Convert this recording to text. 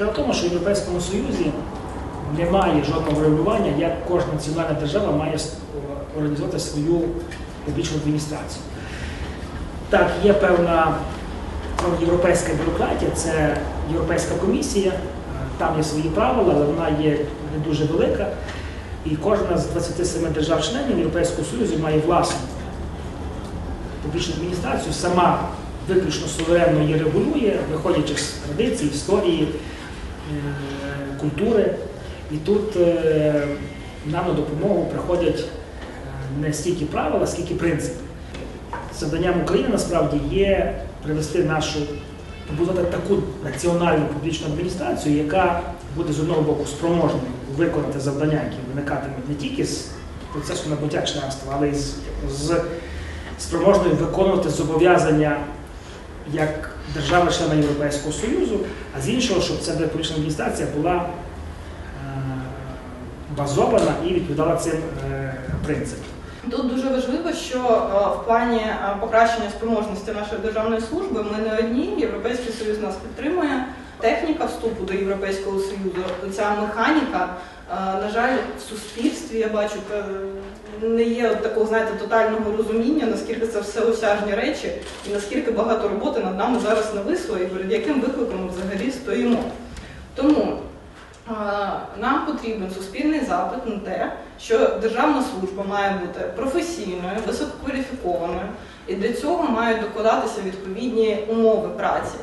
Справа в тому, що в Європейському Союзі немає жодного регулювання, як кожна національна держава має організувати свою публічну адміністрацію. Так, є певна європейська бюрократія, це Європейська комісія, там є свої правила, але вона є не дуже велика. І кожна з 27 держав-членів Європейського Союзу має власну публічну адміністрацію, сама виключно суверенно її регулює, виходячи з традицій, історії, культури. І тут е, нам на допомогу приходять е, не стільки правила, скільки принципи. Завданням України насправді є привести нашу побудувати таку національну публічну адміністрацію, яка буде з одного боку спроможною виконати завдання, які виникатимуть не тільки з процесу набуття членства, але й з, з спроможною виконувати зобов'язання як держава-члена Європейського Союзу, а з іншого, щоб ця політична адміністрація була е, базована і відповідала цим е, принципам. Тут дуже важливо, що е, в плані покращення спроможності нашої державної служби ми не одні. Європейський союз нас підтримує. Техніка вступу до Європейського союзу, ця механіка, е, на жаль, в суспільстві я бачу е, не є такого, знаєте, тотального розуміння, наскільки це все осяжні речі, і наскільки багато роботи над нами зараз нависло, і перед яким викликом взагалі стоїмо. Тому Е, Нам потрібен суспільний запит на те, що державна служба має бути професійною, висококваліфікованою, і для цього мають докладатися відповідні умови праці.